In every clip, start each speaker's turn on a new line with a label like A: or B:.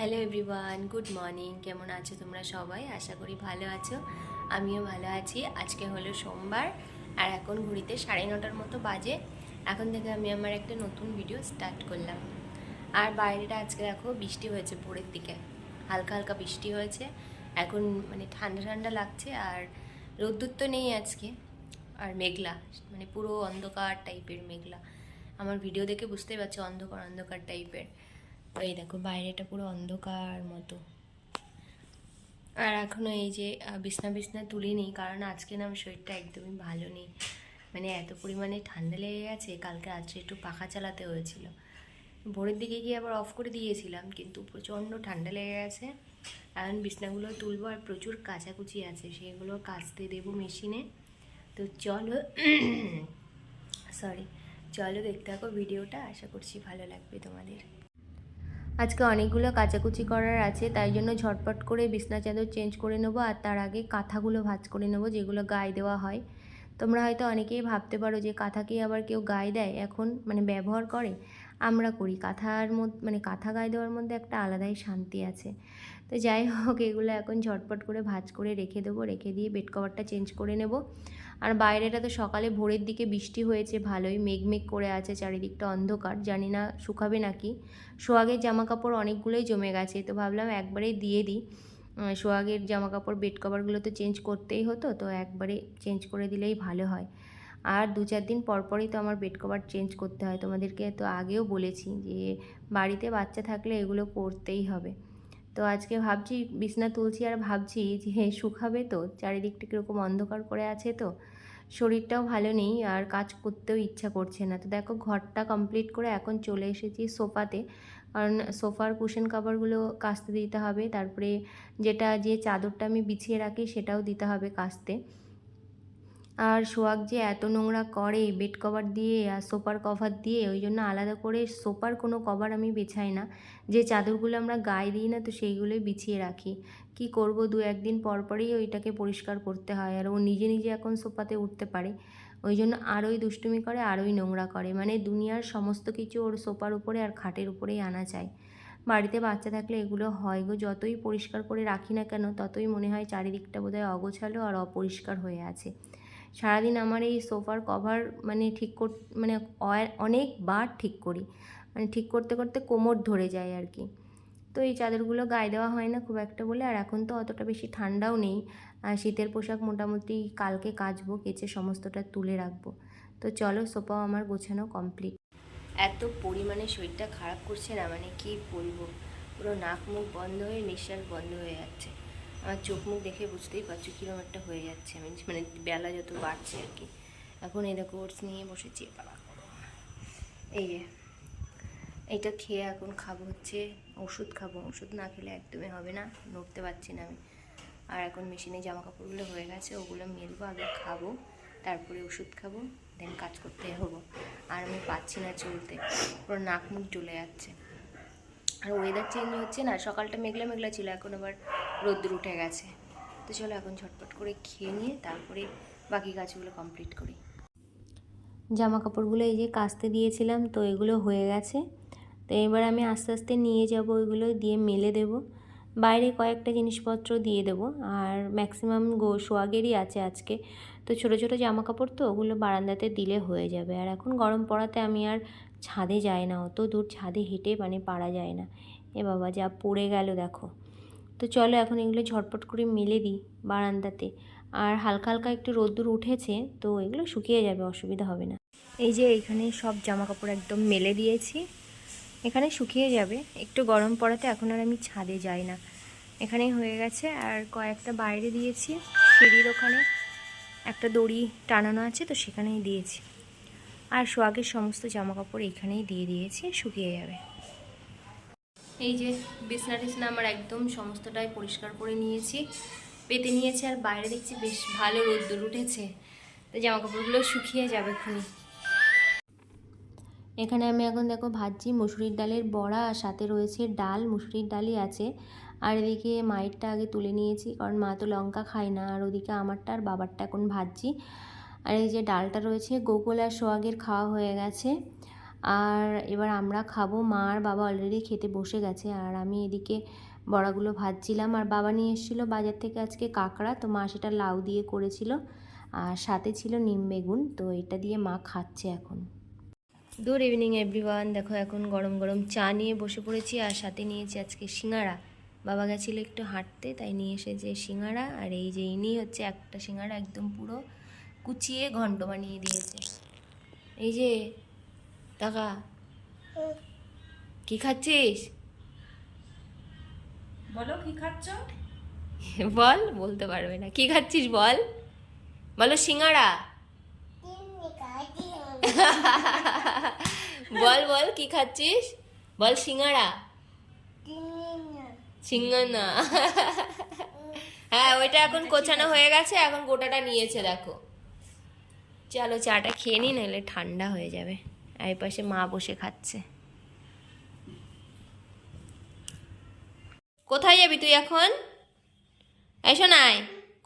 A: Hello everyone good morning কেমন আছো তোমরা সবাই? আশা করি ভালো আছো। আমিও ভালো আছি। আজকে হলো সোমবার, আর এখন ঘড়িতে সাড়ে নটার মতো বাজে। এখন থেকে আমি আমার একটা নতুন ভিডিও স্টার্ট করলাম। আর বাইরেটা আজকে দেখো, বৃষ্টি হয়েছে ভোরের দিকে। হালকা হালকা বৃষ্টি হয়েছে। এখন মানে ঠান্ডা ঠান্ডা লাগছে, আর রোদ্দুর তো নেই আজকে। আর মেঘলা মানে পুরো অন্ধকার টাইপের মেঘলা। আমার ভিডিও দেখে বুঝতেই পারছ, অন্ধকার অন্ধকার টাইপের এই দেখো, বাইরেটা পুরো অন্ধকার মতো। আর এখনও এই যে বিছনা বিছনা তুলিনি, কারণ আজকে না, আমার শরীরটা একদমই ভালো নেই। মানে এত পরিমাণে ঠান্ডা লেগে গেছে, কালকে রাত্রে একটু পাখা চালাতে হয়েছিল। ভোরের দিকে গিয়ে আবার অফ করে দিয়েছিলাম, কিন্তু প্রচণ্ড ঠান্ডা লেগে গেছে। এখন বিছনাগুলো তুলবো, আর প্রচুর কাচাকুচি আছে, সেগুলো কাচতে দেবো মেশিনে। তো চলো সরি চলো দেখতে থাকো ভিডিওটা, আশা করছি ভালো লাগবে তোমাদের। আজকে অনেকগুলো কাচাকুচি করার আছে, তাই জন্য ঝটপট করে বিছনা চাদর চেঞ্জ করে নেব আর তার আগে কাঁথাগুলো ভাজ করে নেব যেগুলো গায়ে দেওয়া হয়। তোমরা হয়তো অনেকেই ভাবতে পারো যে কাঁথাকে আবার কেউ গায়ে দেয়? এখন মানে ব্যবহার করে? আমরা করি। কাঁথার মধ্যে মানে কাঁথা গায়ে দেওয়ার মধ্যে একটা আলাদাই শান্তি আছে। তো যাই হোক, এগুলো এখন ঝটপট করে ভাজ করে রেখে দেবো, রেখে দিয়ে বেড কভারটা চেঞ্জ করে নেব। আর বাইরেটা তো সকালে ভোরের দিকে বৃষ্টি হয়েছে, ভালোই মেঘ মেঘ করে আছে, চারিদিকটা অন্ধকার, জানি না শুকাবে নাকি। সোহাগের জামা কাপড় অনেকগুলোই জমে গেছে, তো ভাবলাম একবারেই দিয়ে দিই। সোহাগের জামা কাপড় বেড কভারগুলো তো চেঞ্জ করতেই হতো, তো একবারে চেঞ্জ করে দিলেই ভালো হয়। আর দু চার দিন পর পরই তো আমার বেড কভার চেঞ্জ করতে হয়, তোমাদেরকে তো আগেও বলেছি যে বাড়িতে বাচ্চা থাকলে এগুলো করতেই হবে। তো আজকে ভাবছি, বিছনা তুলছি আর ভাবছি যে শুকাবে তো। চারিদিকটা কীরকম অন্ধকার করে আছে তো। শরীরটাও ভালো নেই আর কাজ করতেও ইচ্ছা করছে না। তো দেখো, ঘরটা কমপ্লিট করে এখন চলে এসেছি সোফাতে। কারণ সোফার কুশন কাভারগুলো কাচতে দিতে হবে। তারপরে যেটা, যে চাদরটা আমি বিছিয়ে রাখি সেটাও দিতে হবে কাচতে আর সোয়াগ যে এত নোংরা করে বেড কভার দিয়ে আর সোফার কভার দিয়ে, ওই জন্য আলাদা করে সোফার কোনো কভার আমি বেছাই না। যে চাদরগুলো আমরা গায়ে দিই না, তো সেইগুলোই বিছিয়ে রাখি। কি করব? দু একদিন পর পরই ওইটাকে পরিষ্কার করতে হয় আর ও নিজে নিজে এখন সোফাতে উঠতে পারে। ওই জন্য আরোই দুষ্টুমি করে, আরোই নোংরা করে। মানে দুনিয়ার সমস্ত কিছু ওর সোফার উপরে আর খাটের উপরেই আনা চায় বাড়িতে বাচ্চা থাকলে এগুলো হয় গো। যতই পরিষ্কার করে রাখি না কেন, ততই মনে হয় চারিদিকটা বোধহয় অগোছালো আর অপরিষ্কার হয়ে আছে। সারাদিন আমার এই সোফার কভার মানে ঠিক কর মানে অনেকবার ঠিক করি। মানে ঠিক করতে করতে কোমর ধরে যায় আর কি। তো এই চাদরগুলো গায়ে দেওয়া হয় না খুব একটা বলে। আর এখন তো অতটা বেশি ঠান্ডাও নেই। আর শীতের পোশাক মোটামুটি কালকে কাচবো, কেচে সমস্তটা তুলে রাখব। তো চলো সোফাও আমার গোছানো কমপ্লিট। এত পরিমাণে শরীরটা খারাপ করছে না মানে কি বলব? পুরো নাক মুখ বন্ধ হয়ে, নিঃশ্বাস বন্ধ হয়ে যাচ্ছে। আমার চোখ মুখ দেখে বুঝতেই পারছ কীরকম একটা হয়ে যাচ্ছে। আমি মানে বেলা যত বাড়ছে আর কি। এখন এই দেখো ওটস নিয়ে বসেছি বাবা এই যে, এইটা খেয়ে এখন খাব হচ্ছে, ওষুধ খাব। ওষুধ না খেলে একদমই হবে না, নড়তে পারছি না আমি। আর এখন মেশিনে জামা কাপড়গুলো হয়ে গেছে, ওগুলো মেলবো, আগে খাব, তারপরে ওষুধ খাব দেন কাজ করতে হব। আর আমি পাচ্ছি না চলতে, পুরো নাক মুখ জ্বলে যাচ্ছে। আর ওয়েদার চেঞ্জ হচ্ছে না, সকালটা মেঘলা মেঘলা ছিল, এখন আবার রোদ্দুর উঠে গেছে। তো চলো এখন ঝটপট করে খেয়ে নিয়ে তারপরে বাকি কাজগুলো কমপ্লিট করি। জামা কাপড়গুলো এই যে কাচতে দিয়েছিলাম, তো এগুলো হয়ে গেছে। তো এবার আমি আস্তে আস্তে নিয়ে যাব ওইগুলো দিয়ে মেলে দেব। বাইরে কয়েকটা জিনিসপত্র দিয়ে দেবো। আর ম্যাক্সিমাম গো সোয়াগেরই আছে আজকে। তো ছোটো ছোটো জামা কাপড় তো ওগুলো বারান্দাতে দিলে হয়ে যাবে। আর এখন গরম পড়াতে আমি আর ছাদে যাই না। অত দূর ছাদে হেঁটে মানে পারা যায় না। এ বাবা যা পড়ে গেল দেখো। তো চলো এখন এগুলো ঝটপট করে মেলে দিই বারান্দাতে। আর হালকা হালকা একটু রোদ্দুর উঠেছে, তো এগুলো শুকিয়ে যাবে, অসুবিধা হবে না। এই যে এইখানে সব জামা কাপড় একদম মেলে দিয়েছি। এখানে শুকিয়ে যাবে। একটু গরম পড়াতে এখন আর আমি ছাদে যাই না। এখানেই হয়ে গেছে, আর কয়েকটা বাইরে দিয়েছি, সিঁড়ির ওখানে একটা দড়ি টানানো আছে, তো সেখানেই দিয়েছি। আর সোয়াগের সমস্ত জামা কাপড় এখানেই দিয়ে দিয়েছি, শুকিয়ে যাবে। এই যে বিছনা টিছনা আমার একদম সমস্তটাই পরিষ্কার করে নিয়েছি, পেতে নিয়েছি আর বাইরে দেখছি বেশ ভালো রোদ্দুর উঠেছে। তো জামা কাপড়গুলো শুকিয়ে যাবে খুনি এখানে আমি এখন দেখো ভাজছি মুসুরির ডালের বড়া আর সাথে রয়েছে ডাল, মুসুরির ডালই আছে। আর এদিকে মায়েরটা আগে তুলে নিয়েছি কারণ মা তো লঙ্কা খায় না আর ওদিকে আমারটা আর বাবারটা এখন ভাজছি। আর এই যে ডালটা রয়েছে গোকুল আর সোয়াগের খাওয়া হয়ে গেছে। আর এবার আমরা খাব। মা আর বাবা অলরেডি খেতে বসে গেছে। আর আমি এদিকে বড়াগুলো ভাজছিলাম। আর বাবা নিয়ে এসেছিল বাজার থেকে আজকে কাঁকড়া। তো মা সেটা লাউ দিয়ে করেছিল। আর সাথে ছিল নিম বেগুন। তো এটা দিয়ে মা খাচ্ছে এখন। গুড ইভিনিং এভরিওয়ান দেখো, এখন গরম গরম চা নিয়ে বসে পড়েছি। আর সাথে নিয়েছি আজকে সিঙ্গারা। বাবা গেছিল একটু হাঁটতে, তাই নিয়ে এসেছে সিঙ্গারা। আর এই যে ইনি হচ্ছে একটা সিঙ্গারা একদম পুরো কুচিয়ে ঘন্ট বানিয়ে দিয়েছে। এই যে টাকা কি খাচ্ছিস?
B: বলো কি খাচ্ছ?
A: বল বলতে পারবে না। কি খাচ্ছিস বল? বলো সিঙ্গারা। বল বল কি খাচ্ছিস? বল সিঙ্গারা। সিঙ্গানা। হ্যাঁ ওইটা এখন কোচানো হয়ে গেছে এখন গোটাটা নিয়েছে দেখো। চলো চাটা খেয়ে নি নাহলে ঠান্ডা হয়ে যাবে। আর এই পাশে মা বসে খাচ্ছে। কোথায় যাবি তুই এখন? এসো নাই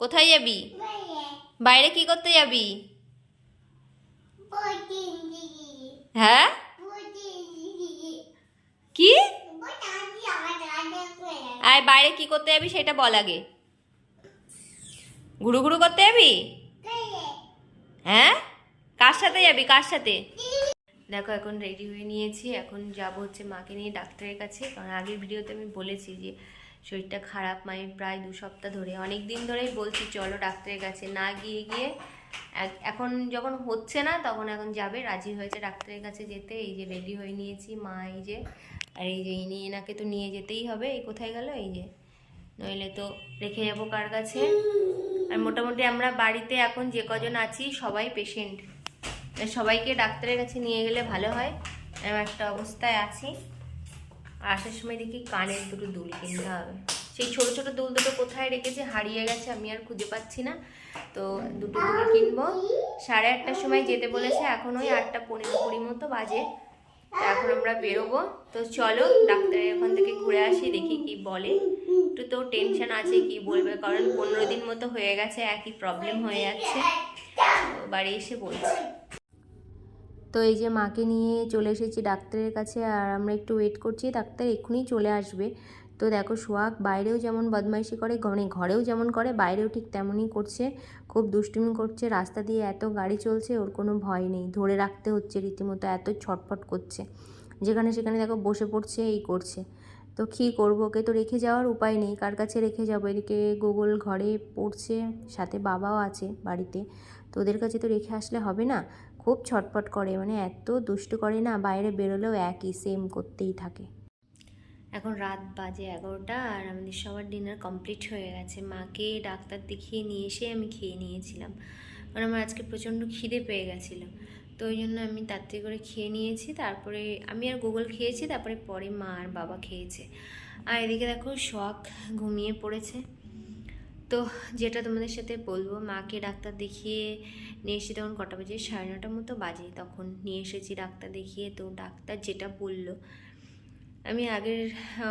A: কোথায় যাবি? বাইরে কি করতে যাবি? হ্যাঁ? কি? আয় বাইরে কি করতে যাবি সেটা বল আগে। ঘুরু ঘুরু করতে যাবি? হ্যাঁ? কার সাথে যাবি? কার সাথে? দেখো, এখন রেডি হয়ে নিয়েছি। এখন যাব হচ্ছে মাকে নিয়ে ডাক্তারের কাছে। কারণ আগের ভিডিওতে আমি বলেছি যে, শরীরটা খারাপ মায়ের প্রায় দু সপ্তাহ ধরে। অনেক দিন ধরেই বলছি, চলো ডাক্তারের কাছে। না গিয়ে গিয়ে এখন যখন হচ্ছে না, তখন এখন যাবে। রাজি হয়েছে ডাক্তারের কাছে যেতে। এই যে রেডি হয়ে নিয়েছি মা, এই যে, আর এই যে ইনি এনাকে তো নিয়ে যেতেই হবে। এই কোথায় গেল? এই যে, নইলে তো রেখে যাব কার কাছে। আর মোটামুটি আমরা বাড়িতে এখন যে কজন আছি, সবাই পেশেন্ট সবাইকে ডাক্তারের কাছে নিয়ে গেলে ভালো হয়। এরকম একটা অবস্থায় আছি। আসার সময় দেখি কানের দুটো দুল কিনতে হবে। সেই ছোট ছোট দুল দুটো কোথায় রেখেছে, হারিয়ে গেছে, আমি আর খুঁজে পাচ্ছি না। তো দুটো দুল কিনবো। সাড়ে আটটার সময় যেতে বলেছে, এখন ওই আটটা পনেরো কুড়ি মতো বাজে। এখন আমরা বেরোবো। তো চলো ডাক্তারের ওখান থেকে ঘুরে আসি, দেখি কি বলে। একটু তো টেনশন আছে, কি বলবে? কারণ পনেরো দিন মতো হয়ে গেছে, একই প্রবলেম হয়ে যাচ্ছে। বাড়ি এসে বলছি। তো এই যে মাকে নিয়ে চলে এসেছি ডাক্তারের কাছে, আর আমরা একটু ওয়েট করছি, ডাক্তার এক্ষুনি চলে আসবে। তো দেখো সোহাগ বাইরেও যেমন বদমাইশি করে মানে ঘরেও যেমন করে, বাইরেও ঠিক তেমনই করছে। খুব দুষ্টুমি করছে, রাস্তা দিয়ে এত গাড়ি চলছে, ওর কোনো ভয় নেই। ধরে রাখতে হচ্ছে রীতিমতো, এত ছটফট করছে। যেখানে সেখানে দেখো বসে পড়ছে, এই করছে। তো কী করব, ওকে তো রেখে যাওয়ার উপায় নেই, কার কাছে রেখে যাব? এদিকে গুগল ঘরে পড়ছে, সাথে বাবাও আছে বাড়িতে। তো ওদের কাছে তো রেখে আসলে হবে না। খুব ছটপট করে মানে এত দুষ্টু করে না, বাইরে বেরোলেও একই সেম করতেই থাকে। এখন রাত বাজে এগারোটা আর আমাদের সবার ডিনার কমপ্লিট হয়ে গেছে। মাকে ডাক্তার দেখিয়ে নিয়ে এসে আমি খেয়ে নিয়েছিলাম। কারণ আমার আজকে প্রচণ্ড খিদে পেয়ে গেছিল। তো ওই জন্য আমি তাড়াতাড়ি করে খেয়ে নিয়েছি। তারপরে আমি আর গুগল খেয়েছি, তারপরে পরে মা আর বাবা খেয়েছে। আর এদিকে দেখো শখ ঘুমিয়ে পড়েছে। তো যেটা তোমাদের সাথে বলব, মাকে ডাক্তার দেখিয়ে নিয়ে এসেছি তখন কটা বাজে? সাড়ে নটার মতো বাজে। তখন নিয়ে এসেছি ডাক্তার দেখিয়ে। তো ডাক্তার যেটা বলল, আমি আগের,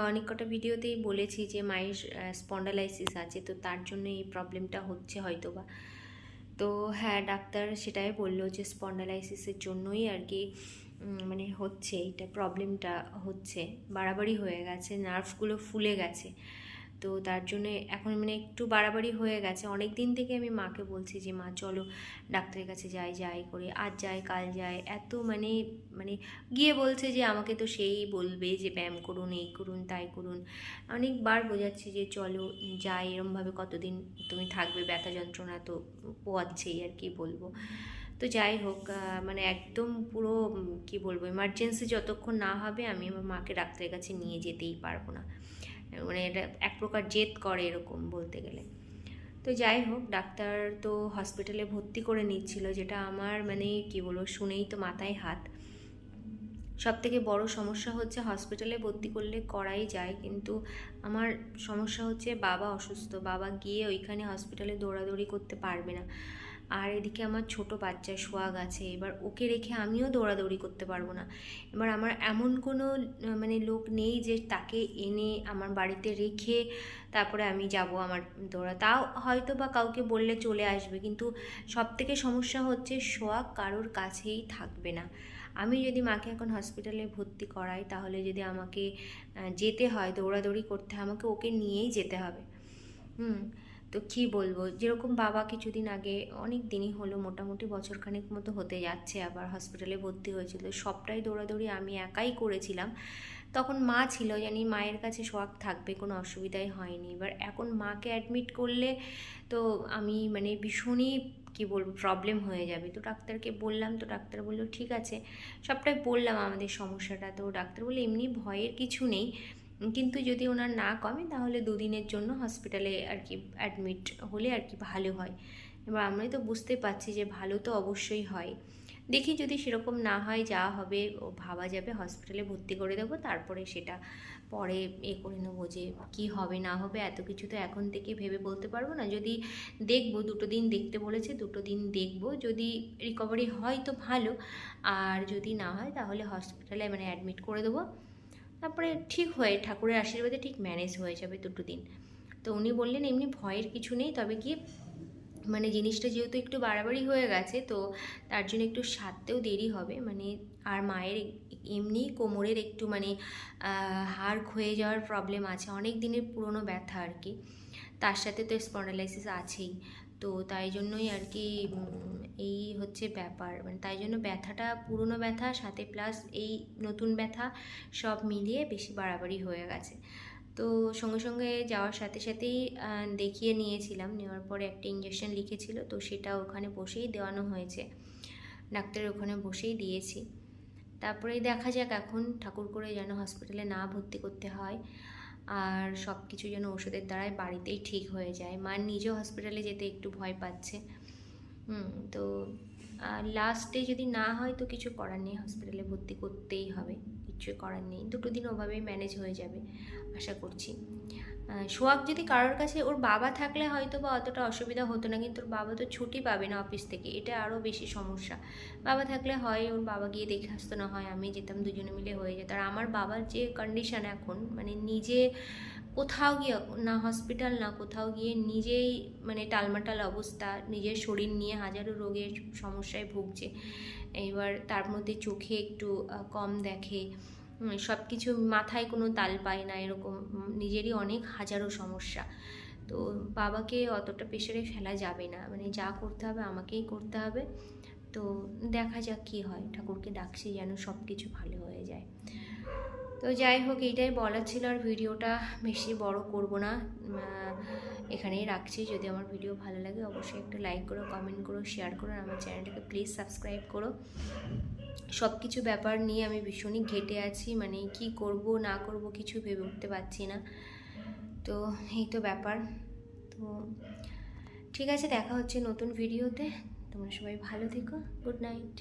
A: অনেক কটা ভিডিওতেই বলেছি যে মায়ের স্পন্ডালাইসিস আছে। তো তার জন্য এই প্রবলেমটা হচ্ছে হয়তো বা তো হ্যাঁ ডাক্তার সেটাই বলল যে স্পন্ডালাইসিসের জন্যই আর কি মানে হচ্ছে এইটা প্রবলেমটা হচ্ছে। বাড়াবাড়ি হয়ে গেছে নার্ভগুলো ফুলে গেছে। তো তার জন্য এখন মানে একটু বাড়াবাড়ি হয়ে গেছে। অনেক দিন থেকে আমি মাকে বলছি যে, মা, চলো ডাক্তারের কাছে যাই যাই করে। আজ যাই কাল যাই এত মানে মানে গিয়ে বলছে যে, আমাকে তো সেই বলবে যে, ব্যায়াম করুন, এই করুন, তাই করুন। অনেকবার বোঝাচ্ছি যে, চলো, যাই। এরমভাবে কতদিন তুমি থাকবে, ব্যথা যন্ত্রণা তো পোয়াচ্ছেই আর কি বলব। তো যাই হোক মানে একদম পুরো কি বলব এমার্জেন্সি যতক্ষণ না হবে, আমি আমার মাকে ডাক্তারের কাছে নিয়ে যেতেই পারব না। মানে এটা এক প্রকার জেদ করে এরকম বলতে গেলে। তো যাই হোক, ডাক্তার তো হসপিটালে ভর্তি করে নিচ্ছিল, যেটা আমার মানে কি বলব, শুনেই তো মাথায় হাত। সব থেকে বড় সমস্যা হচ্ছে হসপিটালে ভর্তি করলে করাই যায়, কিন্তু আমার সমস্যা হচ্ছে বাবা অসুস্থ, বাবা গিয়ে ওইখানে হসপিটালে দৌড়াদৌড়ি করতে পারবে না। আর এদিকে আমার ছোট বাচ্চা সোয়াগ আছে, এবার ওকে রেখে আমিও দৌড়াদৌড়ি করতে পারব না। এবার আমার এমন কোনো মানে লোক নেই যে তাকে এনে আমার বাড়িতে রেখে তারপরে আমি যাব আমার দৌড়া। তাও হয়তো বা কাউকে বললে চলে আসবে, কিন্তু সব থেকে সমস্যা হচ্ছে সোয়াগ কারোর কাছেই থাকবে না। আমি যদি মাকে এখন হসপিটালে ভর্তি করাই, তাহলে যদি আমাকে যেতে হয়, দৌড়াদৌড়ি করতে আমাকে ওকে নিয়েই যেতে হবে। হুম তো কি বলব? যেরকম বাবা কিছুদিন আগে অনেক দিনই হলো, মোটামুটি বছরখানেক মতো হতে যাচ্ছে, আবার হসপিটালে ভর্তি হয়েছিল। সবটাই দৌড়াদৌড়ি আমি একাই করেছিলাম। তখন মা ছিল, জানি মায়ের কাছে সোয়াগ থাকবে, কোনো অসুবিধাই হয়নি। এবার এখন মাকে অ্যাডমিট করলে তো আমি মানে ভীষণই, কী বলব প্রবলেম হয়ে যাবে। তো ডাক্তারকে বললাম, তো ডাক্তার বলল, ঠিক আছে। সবটাই বললাম আমাদের সমস্যাটা। তো ডাক্তার বলল, এমনি ভয়ের কিছু নেই। কিন্তু যদি ওনার না কমে, তাহলে দুদিনের জন্য হসপিটালে আর কি অ্যাডমিট হলে আর কি ভালো হয়। এবার আমরাই তো বুঝতে পারছি যে ভালো তো অবশ্যই হয়। দেখি যদি সেরকম না হয় যা হবে, ও ভাবা যাবে হসপিটালে ভর্তি করে দেবো, তারপরে সেটা পরে এ করে নেব যে কী হবে, না হবে, এত কিছু তো এখন থেকে ভেবে বলতে পারব না। যদি দেখব, দুটো দিন দেখতে বলেছে, দুটো দিন দেখব, যদি রিকভারি হয় তো ভালো, আর যদি না হয়, তাহলে হসপিটালে মানে অ্যাডমিট করে দেবো। তারপরে ঠিক হয়ে, ঠাকুরের আশীর্বাদে ঠিক ম্যানেজ হয়ে যাবে দুটো দিন। তো উনি বললেন, এমনি ভয়ের কিছু নেই, তবে কি মানে জিনিসটা যেহেতু একটু বাড়াবাড়ি হয়ে গেছে, তো তার জন্য একটু সারতেও দেরি হবে। মানে আর মায়ের এমনি কোমরের একটু মানে হাড় ক্ষয়ে যাওয়ার প্রবলেম আছে, অনেক দিনের পুরনো ব্যথা আর কি। তার সাথে তো স্পন্ডালাইসিস আছেই। তো তাই জন্যই আর কি এই হচ্ছে ব্যাপার। মানে তাই জন্য ব্যথাটা, পুরনো ব্যথা, সাথে প্লাস এই নতুন ব্যথা সব মিলিয়ে বেশি বাড়াবাড়ি হয়ে গেছে। তো সঙ্গে সঙ্গে যাওয়ার সাথে সাথেই দেখিয়ে নিয়েছিলাম। নেওয়ার পরে একটা ইঞ্জেকশন লিখেছিল, তো সেটা ওখানে বসেই দেওয়ানো হয়েছে। ডাক্তারের ওখানে বসেই দিয়েছি। তারপরে দেখা যাক এখন ঠাকুর করে যেন হসপিটালে না ভর্তি করতে হয়। আর সব কিছু যেন ওষুধের দ্বারাই বাড়িতেই ঠিক হয়ে যায়। মা নিজেও হসপিটালে যেতে একটু ভয় পাচ্ছে। হুম, তো লাস্টে যদি না হয় তো কিছু করার নেই। হসপিটালে ভর্তি করতেই হবে। কিছু করার নেই। দুটো দিন ওভাবেই ম্যানেজ হয়ে যাবে, আশা করছি। সোহাগ যদি কারোর কাছে ওর বাবা থাকলে হয়তো বা অতটা অসুবিধা হতো না, কিন্তু ওর বাবা তো ছুটি পাবে না অফিস থেকে, এটা আরও বেশি সমস্যা। বাবা থাকলে হয় ওর বাবা গিয়ে দেখে আসতো না হয় আমি যেতাম দুজনে মিলে হয়ে যেত। আর আমার বাবার যে কন্ডিশান এখন মানে নিজে কোথাও গিয়ে না হসপিটাল না কোথাও গিয়ে নিজেই মানে টালমাটাল অবস্থা, নিজের শরীর নিয়ে হাজারো রোগের সমস্যায় ভুগছে। এবার তার মধ্যে চোখে একটু কম দেখে সব কিছু মাথায় কোনো তাল পায় না, এরকম নিজেরই অনেক হাজারো সমস্যা। তো বাবাকে অতটা প্রেশারে ফেলা যাবে না মানে যা করতে হবে আমাকেই করতে হবে। তো দেখা যাক কী হয়, ঠাকুরকে ডাকছি যেন সব কিছু ভালো হয়ে যায়। তো যাই হোক, এইটাই বলার ছিল আর ভিডিওটা বেশি বড় করব না। এখানেই রাখছি। যদি আমার ভিডিও ভালো লাগে, অবশ্যই একটা লাইক করো কমেন্ট করো শেয়ার করো আমার চ্যানেলটাকে প্লিজ সাবস্ক্রাইব করো। সব কিছু ব্যাপার নিয়ে আমি ভীষণই ঘেটে আছি। মানে কি করব, না করব কিছু ভেবে উঠতে পারছি না। তো এই তো ব্যাপার। তো ঠিক আছে, দেখা হচ্ছে নতুন ভিডিওতে। তোমরা সবাই ভালো থেকো। Good night